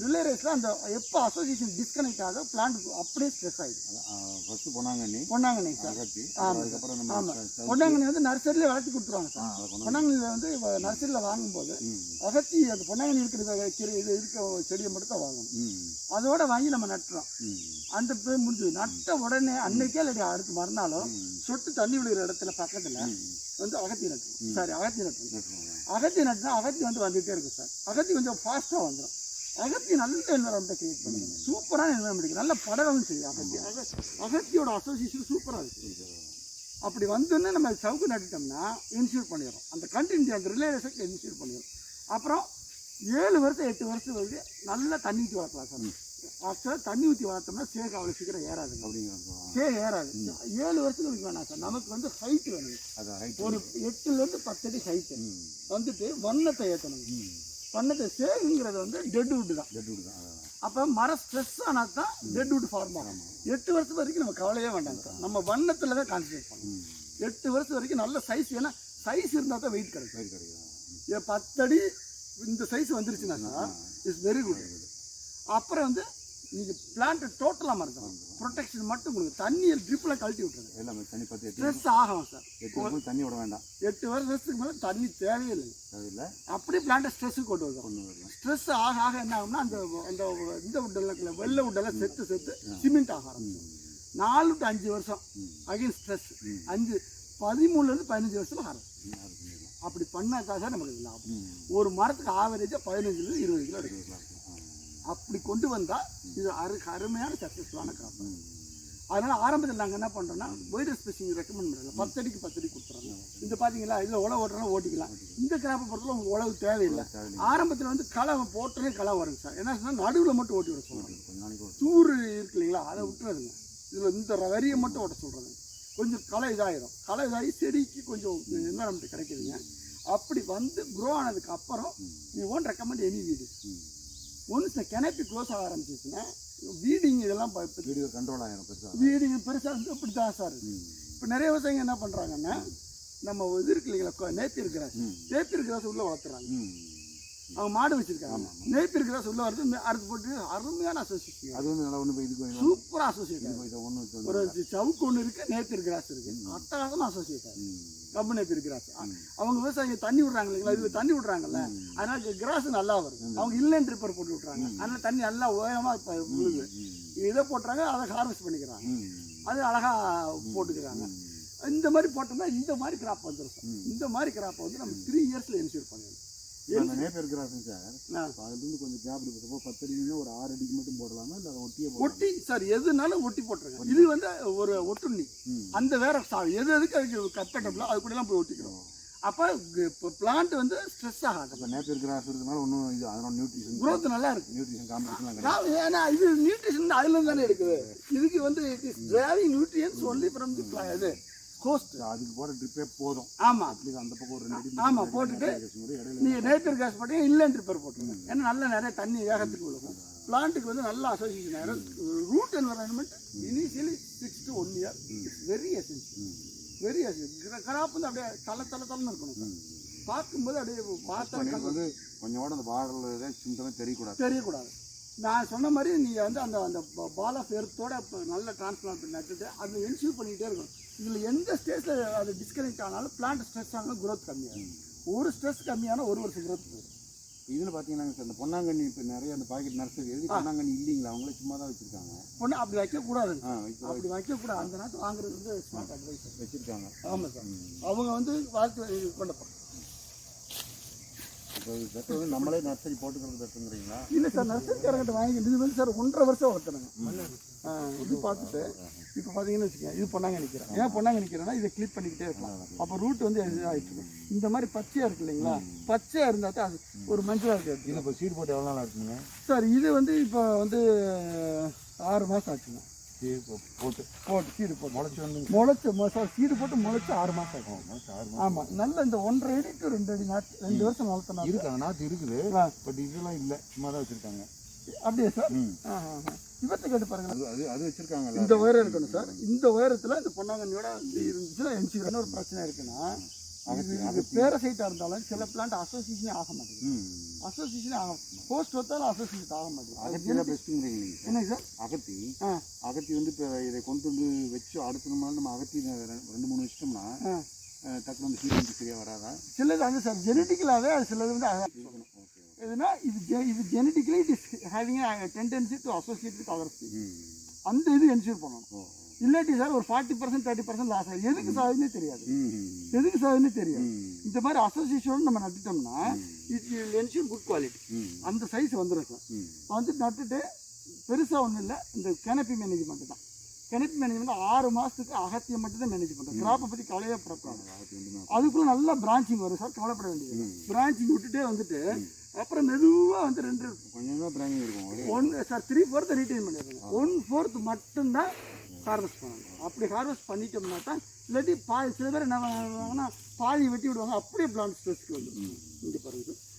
Relay ரேஸில் அந்த எப்போ அசோசியேஷன் டிஸ்கனெக்ட் ஆக பிளான்ட் அப்படியே ஸ்ட்ரெஸ் ஆகிடும் ஃபர்ஸ்ட் பொன்னாங்கண்ணி பொன்னாங்கண்ணி சார். ஆமாம் ச- பொன்னாங்கண்ணி வந்து நர்சரியில் வளர்த்தி கொடுத்துருவாங்க சார். பொன்னாங்கண்ணியில் வந்து நர்சரியில் வாங்கும்போது அகத்தி அந்த பொன்னாங்கண்ணி இருக்கிற கீரை இது இருக்க செடியை மட்டும் தான் வாங்கணும். அதோட வாங்கி நம்ம நட்டுறோம். அந்த போய் முடிஞ்சு நட்ட உடனே அன்னைக்கே இல்லாட்டி அடுத்து மறுநாளும் சொட்டு தண்ணி விழுகிற இடத்துல பக்கத்தில். வந்து அகத்தி நட்டு சாரி அகத்தி நட்டு. அகத்தி நட்டுனா அகத்தி வந்து வந்துகிட்டே இருக்கும் சார். அகத்தி கொஞ்சம் ஃபாஸ்ட்டாக வந்துடும் அகத்தி நல்ல என்வரன்மெண்ட்டை கிரியேட் பண்ணுங்க சூப்பரான என்வரன்மெண்ட் நல்ல படகவும் செய்யும் அகத்தி அக- அகத்தியோட அசோசியேஷன் சூப்பராக இருக்கு. அப்படி வந்துன்னு நம்ம சவுக்கு நட்டுட்டோம்னா இன்சூர் பண்ணிடுறோம். அந்த கண்டினியூ அந்த ரிலேஷனுக்கு இன்சூர் பண்ணிடுறோம். அப்புறம் ஏழு வருஷம் எட்டு வருஷம் வரைக்கும் நல்லா தண்ணி ஊற்றி வளர்க்கலாம் சார். ஆக்சுவலாக தண்ணி ஊற்றி வளர்த்தோம்னா சேக அவ்வளோ சீக்கிரம் ஏறாதுங்க அப்படிங்கிறது. சே ஏறாது. ஏழு வருஷத்துக்கு வேணாம் சார். நமக்கு வந்து ஹைட் வேணும். ஒரு எட்டுலேருந்து பத்து அடி ஹைட்டு வந்துட்டு வண்ணத்தை ஏற்றணும். ம். வண்ணத்தை சேகுங்கிறது வந்து டெட் வுட் தான். Dead wood தான். அப்போ மரம் ஸ்ட்ரெஸ் ஆனால் தான் டெட் வுட் ஃபார்ம் ஆகும் எட்டு வருஷம் வரைக்கும் நம்ம கவலையே வேண்டாங்க. சார் நம்ம வண்ணத்தில் தான் கான்சன்ட்ரேட் பண்ணணும். எட்டு வருஷம் வரைக்கும் நல்ல சைஸ் ஏன்னா சைஸ் இருந்தால் தான் வெயிட் கிடைக்கும். கிடைக்குதா? ஏன் பத்தடி இந்த சைஸ் வந்துருச்சுன்னா இட்ஸ் வெரி குட் அப்புறம் வந்து நீங்கள் பிளான்ட்டை டோட்டலாக மறக்கணும் ப்ரொடெக்ஷன் மட்டும் உங்களுக்கு தண்ணியை ட்ரிப்பில் கழட்டி விட்டுருங்க. எல்லாமே தண்ணி எட்டு ஸ்ட்ரெஸ் ஆகும் சார் எட்டு தண்ணி விட வேண்டாம். எட்டு வருஷத்துக்கு மேலே தண்ணி தேவையில்லை. தேவையில்லை. அப்படியே பிளான்ட்டை ஸ்ட்ரெஸ்ஸுக்கு கொண்டு வரலாம் ஸ்ட்ரெஸ் ஆக ஆக என்ன ஆகும்னா அந்த அந்த இந்த உட்டெல்லாம் இருக்குல்ல, வெள்ளை உட்டெல்லாம் செத்து செத்து சிமெண்ட் ஆக ஆரம்பிச்சிடும். நாலு டு அஞ்சு வருஷம் அகைன் ஸ்ட்ரெஸ் அஞ்சு பதிமூணுலேருந்து பதினஞ்சு வருஷத்துல ஆரம்பிக்கும் ம், அது பண்ணிடலாம். அப்படி பண்ணாக்கா தான் நமக்கு லாபம். ஒரு மரத்துக்கு ஆவரேஜாக பதினஞ்சுலேருந்து இருபது கிலோ இருக்கலாம். அப்படி கொண்டு வந்தால் இது அரு அருமையான சக்ஸஸ்ஃபுல்லான கிராப் அதனால ஆரம்பத்தில் நாங்கள் என்ன பண்ணுறோம்னா வைரஸ் ஸ்பெசிங் ரெக்கமெண்ட் பண்ணுறோம் பத்தடிக்கு பத்தடி கொடுத்துறோம். இந்த பார்த்தீங்களா இதில் உழவு ஓட்டுறோம் ஓட்டிக்கலாம். இந்த கிராப்பை பொறுத்தவரை உங்களுக்கு உழவு தேவையில்லை. ஆரம்பத்தில் வந்து களை போட்டுறே களை வருங்க சார். என்ன சொன்னால் நடுவில் மட்டும் ஓட்டி விட ஒரு- தூர் இருக்கு இல்லைங்களா அதை விட்டுறதுங்க. இதில் இந்த வரியை மட்டும் ஓட்ட சொல்கிறேங்க கொஞ்சம் களை இதாயிரும். களை இதாகி செடிக்கு கொஞ்சம் என்வரன்மெண்ட் கிடைக்குதுங்க. அப்படி வந்து க்ரோ ஆனதுக்கு அப்புறம் நீ ஓன் ரெக்கமெண்ட் எனி வீடு. ஒன்ஸ் இந்த கிணப்பி க்ளோஸ் ஆக ஆரம்பிச்சிச்சுன்னா வீடிங் இதெல்லாம் வீடியோ கண்ட்ரோல் ஆயிரும் பெருசா வீடிங் பெருசாக வந்து இப்படி தான் சார் இப்போ நிறைய விவசாயிங்க என்ன பண்ணுறாங்கன்னா நம்ம இது இருக்கு இல்லைங்களா நேப்பியர் கிராஸ் ம். நேப்பியர் கிராஸ் உள்ள வளர்த்துறாங்க. அவங்க மாடு வச்சிருக்காங்க. கிராஸ் உள்ள வரது அறுத்து போட்டு அருமையான அசோசியேஷன் அது வந்து நல்லா ஒன்று இது சூப்பராக அசோசியேட் இதை ஒன்று ஒரு சவுக்கு ஒன்று இருக்கு நேப்பியர் கிராஸ் இருக்கு. அட்டகாசமாக அசோசியேட் ம், கம்பு நேப்பியர் கிராஸ் அவங்க விவசாயிங்க தண்ணி விடுறாங்க இல்லைங்களா? இது தண்ணி விடுறாங்கல்ல. அதனால கிராஸ் நல்லா வருது. அவங்க இல்லைன்னு ரிப்பேர் போட்டு விட்றாங்க அதனால தண்ணி நல்லா உயரமாக விழுது. இதை போட்டுறாங்க அதை ஹார்வெஸ்ட் பண்ணிக்கிறாங்க. அது அழகா போட்டுக்கிறாங்க. இந்த மாதிரி போட்டோம்னா இந்த மாதிரி கிராப் வந்துடும் இந்த மாதிரி கிராப்பை வந்து நம்ம த்ரீ இயர்ஸ்ல என்ஷூர் பண்ணிடணும். அந்த நேப்பர் கிராஸுங்க சார் அதுலேருந்து கொஞ்சம் கேப் பத்து அடிக்குன்னா ஒரு ஆறு அடிக்கு மட்டும் போடலாமா? இல்லை ஒட்டியே ஒட்டி சார் எதுனாலும் ஒட்டி போட்டுருங்க. இது வந்து ஒரு ஒட்டுண்ணி. அந்த வேற எது எதுக்கு அதுக்கு கம்பேட்டபிளோ அது கூட எல்லாம் போய் ஒட்டிக்கிறோம். அப்போ இப்போ பிளான்ட் வந்து ஸ்ட்ரெஸ் ஆகாது. இப்போ கிராஸ் இருக்கிறதுனால ஒன்றும் இது அதனால நியூட்ரிஷன் growth நல்லா இருக்கு. நியூட்ரிஷன் நான் ஏன்னா இது நியூட்ரிஷன் அதுல இருந்து தானே இருக்குது இதுக்கு வந்து it is drawing nutrients only from the இது கோஸ்ட் அதுக்கு போட ட்ரிப்பே போதும். ஆமா. அப்படி அந்த பக்கம் ஒரு ரெண்டு அடி ஆமா, மூணு அடி போட்டுட்டு நேப்பியர் கிராஸ் மாதிரி இடையில நீங்க நேப்பியர் கேஸ் போட்டீங்க இல்லைன்னு ரிப்பேர் போட்டுருங்க. ஏன்னா நல்ல நிறைய தண்ணி வேகத்துக்கு விழுகும். பிளான்ட்டுக்கு வந்து நல்ல அசோசியேஷன் ஆயிரும் root environment initially six to one year it's very essential very essential crop வந்து அப்படியே தலை தலை தலைன்னு இருக்கணும். பார்க்கும்போது அப்படியே பார்த்தா வந்து கொஞ்சம் கூட அந்த பாடல் சிம்டமே தெரியக்கூடாது. தெரியக்கூடாது. நான் சொன்ன மாதிரி நீங்கள் வந்து அந்த அந்த பால் ஆஃப் எர்த்தோட நல்ல டிரான்ஸ்பிளான்ட் நட்டுட்டு அதை என்ஷூர் பண்ணிக்கிட்டே இருக்கணும். இதில் எந்த ஸ்டேஜில் அது டிஸ்கனெக்ட் ஆனாலும் பிளான்ட் ஸ்ட்ரெஸ் ஆனாலும் growth கம்மியாகும். ஒரு ஸ்ட்ரெஸ் கம்மியான ஒரு வருஷம் growth போகும் இதில் பார்த்தீங்கன்னா சார் இந்த பொன்னாங்கண்ணி இப்போ நிறைய அந்த பாக்கெட் நர்சரி எதுக்கு பொன்னாங்கண்ணி இல்லைங்களா? அவங்களே சும்மா தான் வச்சுருக்காங்க. ஒன்று அப்படி வைக்கக்கூடாதுங்க ஆ வைக்க அப்படி வைக்கக்கூடாது. அந்த நாட்டு வாங்குறது வந்து ஸ்மார்ட் அட்வைஸ் வச்சுருக்காங்க. ஆமாம் சார். அவங்க வந்து வாழ்க்கை இது கொண்டு போகிறோம் இப்போ நம்மளே நர்சரி போட்டுக்கிறது பெற்றுங்கிறீங்களா இல்லை சார் நர்சரிக்காரங்கிட்ட வாங்கி இது வந்து சார் ஒன்றரை வருஷம் வளர்த்துனாங்க. இது பார்த்துட்டு இப்போ பார்த்தீங்கன்னு வச்சுக்கோங்க இது பொண்ணாங்க நிற்கிறேன் ஏன் பொண்ணாங்க நிற்கிறேன்னா இதை கிளிக் பண்ணிக்கிட்டே இருக்கலாம். அப்போ ரூட் வந்து ஆகிட்டு இருக்கும் இந்த மாதிரி பச்சையாக இருக்கு இல்லைங்களா? பச்சையாக இருந்தால் தான் அது ஒரு மஞ்சளாக இருக்காது இப்போ சீட் போட்டு எவ்வளோ நாள் இருக்குங்க சார் இது வந்து இப்போ வந்து ஆறு மாதம் ஆச்சுங்க. சீட் போட்டு போட்டு சீடு போட்டு முளைச்சி வந்து முளைச்சு சார் சீடு போட்டு முளைச்சு ஆறு மாதம் ஆகும் முளைச்சி ஆறு ஆமாம் நல்ல இந்த ஒன்றரை அடி டு ரெண்டு அடி நாட்டு ரெண்டு வருஷம் வளர்த்தனா இருக்கு அந்த நாற்று இருக்குது. பட் இதெல்லாம் இல்லை. சும்மா தான் வச்சுருக்காங்க. அப்படியே சார். இவத்தை கேட்டு பாருங்க அது அது அது வச்சுருக்காங்கல்ல இந்த உயரம் இருக்கணும் சார் இந்த உயரத்தில் இந்த பொன்னாங்கண்ணியோட இருந்துச்சுன்னா என்சிக்கிறன்னு ஒரு பிரச்சனை இருக்குன்னா இது பேரசைட்டாக இருந்தாலும் சில பிளான்ட் அசோசியேஷனே ஆக மாட்டேங்குது. அசோசியேஷனே ஆக போஸ்ட் வைத்தாலும் அசோசியேட் ஆக மாட்டேங்குது. அகத்தி தான் பெஸ்ட்டுங்கிறீங்க என்னங்க சார் அகத்தி அகத்தி வந்து இப்போ இதை கொண்டு வந்து வச்சு அடுத்த நாள் நம்ம அகத்தி ரெண்டு மூணு வச்சிட்டோம்னா டக்குனு வந்து ஹீட்டிங் சரியாக வராதா? சிலது வந்து சார் ஜெனட்டிக்கலாகவே அது சிலது வந்து எதுனா இது இது genetically it is having tendency to associate with other அந்த இது என்ஷூர் பண்ணணும். இல்லாட்டி சார் ஒரு forty percent thirty percent loss ஆகுது எதுக்கு சாகுதுன்னே தெரியாது. எதுக்கு சாகுதுன்னே தெரியாது. இந்த மாதிரி அசோசியேஷனோட நம்ம நட்டுட்டோம்னா இட் என்ஷூர் குட் குவாலிட்டி அந்த சைஸ் வந்துடும் சார். ம் வந்து நட்டுட்டு பெருசாக ஒன்றும் இல்லை இந்த கெனப்பி மேனேஜ்மெண்ட் தான் கெனப்பி மேனேஜ்மெண்ட் ஆறு மாதத்துக்கு அகத்தியம் மட்டும் தான் மேனேஜ் பண்ணுறோம் கிராப்பை பற்றி கவலையே படக்கூடாது. அதுக்குள்ள நல்லா பிரான்ச்சிங் வரும் சார். கவலைப்பட வேண்டியது பிரான்ச்சிங் விட்டுட்டே வந்துட்டு அப்புறம் மெதுவாக வந்து ரெண்டு கொஞ்சம் பிராங்கிங் இருக்கும். One sir three fourth retain பண்ணிடுங்க ஒன் ஃபோர்த் மட்டும்தான் ஹார்வெஸ்ட் பண்ணணும். அப்படி ஹார்வெஸ்ட் பண்ணிட்டோம்னா தான் இல்லாட்டி பாதி சில பேர் என்ன பண்ணுவாங்கன்னா பாதி வெட்டி விடுவாங்க. அப்படியே பிளான்ட் ஸ்ட்ரெஸ்க்கு வந்து இங்கே பாருங்க. சார்